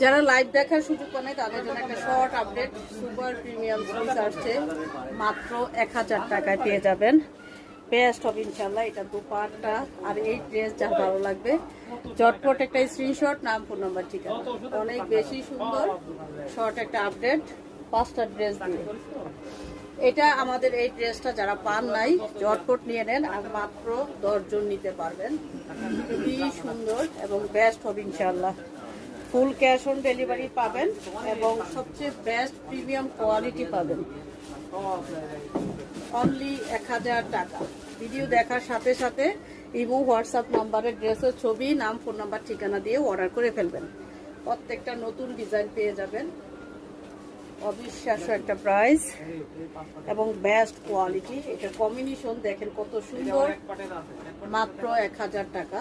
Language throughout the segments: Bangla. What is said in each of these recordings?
যারা লাইভ দেখার সুযোগ পায় তাদের জন্য একটা short update super premium switch আসছে, মাত্র এক হাজার টাকায় পেয়ে যাবেন। বেস্ট হবে ইনশাল্লাহ এটা দু দুপাটটা আর এই ড্রেস যা ভালো লাগবে। জটপট একটা স্ক্রিনশট নাম ফোন নাম্বার ঠিকানা। অনেক বেশি সুন্দর শর্ট একটা আপডেট পাঁচটা ড্রেস দিয়ে। এটা আমাদের এই ড্রেসটা যারা পান নাই, জটপট নিয়ে নেন আর মাত্র দশজন নিতে পারবেন। খুবই সুন্দর এবং বেস্ট হবে ইনশাল্লাহ ফুল ক্যাশ অন ডেলিভারি পাবেন এবং সবচেয়ে বেস্ট প্রিমিয়াম কোয়ালিটি পাবেন। অনলি এক হাজার টাকা। ভিডিও দেখার সাথে সাথে ইমো হোয়াটসঅ্যাপ নাম্বারের ড্রেসের ছবি, নাম ফোন নাম্বার ঠিকানা দিয়ে অর্ডার করে ফেলবেন। প্রত্যেকটা নতুন ডিজাইন পেয়ে যাবেন। অবিশ্বাস্য একটা প্রাইস এবং বেস্ট কোয়ালিটি এটা কম্বিনেশন দেখেন কত সুন্দর। মাত্র এক হাজার টাকা।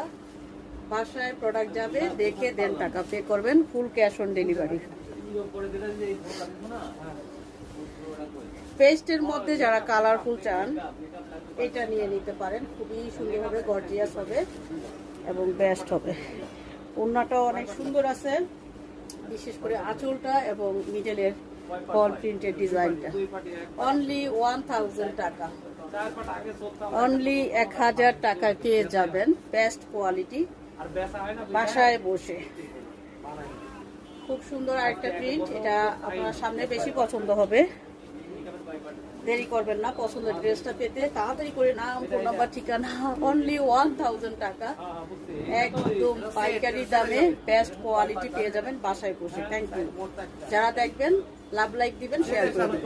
বাসায় প্রোডাক্ট যাবে, দেখে দেন টাকা। পে করবেন ফুল ক্যাশ অন ডেলিভারি পেস্টের মধ্যে যারা কালারফুল চান, এটা নিয়ে নিতে পারেন। খুবই সুন্দর হবে গর্জিয়াস হবে এবং বেস্ট হবে। ওড়নাটাও অনেক সুন্দর আছে, বিশেষ করে আঁচলটা এবং মিডলের ফল প্রিন্টের ডিজাইনটা। অনলি ওয়ান থাউজেন্ড টাকা। অনলি এক হাজার টাকায় পেয়ে যাবেন বেস্ট কোয়ালিটি বাসায় বসে। খুব সুন্দর আরেকটা প্রিন্ট এটা আপনার সামনে বেশি পছন্দ হবে। দেরি করবেন না, পছন্দের ড্রেসটা পেতে। তাড়াতাড়ি করে নাম ফোন নাম্বার ঠিকানা অনলি ওয়ান থাউজেন্ড টাকা। একদম পাইকারি দামে বেস্ট কোয়ালিটি পেয়ে যাবেন বাসায় বসে। থ্যাংক ইউ যারা দেখবেন লাভ লাইক দিবেন শেয়ার করবেন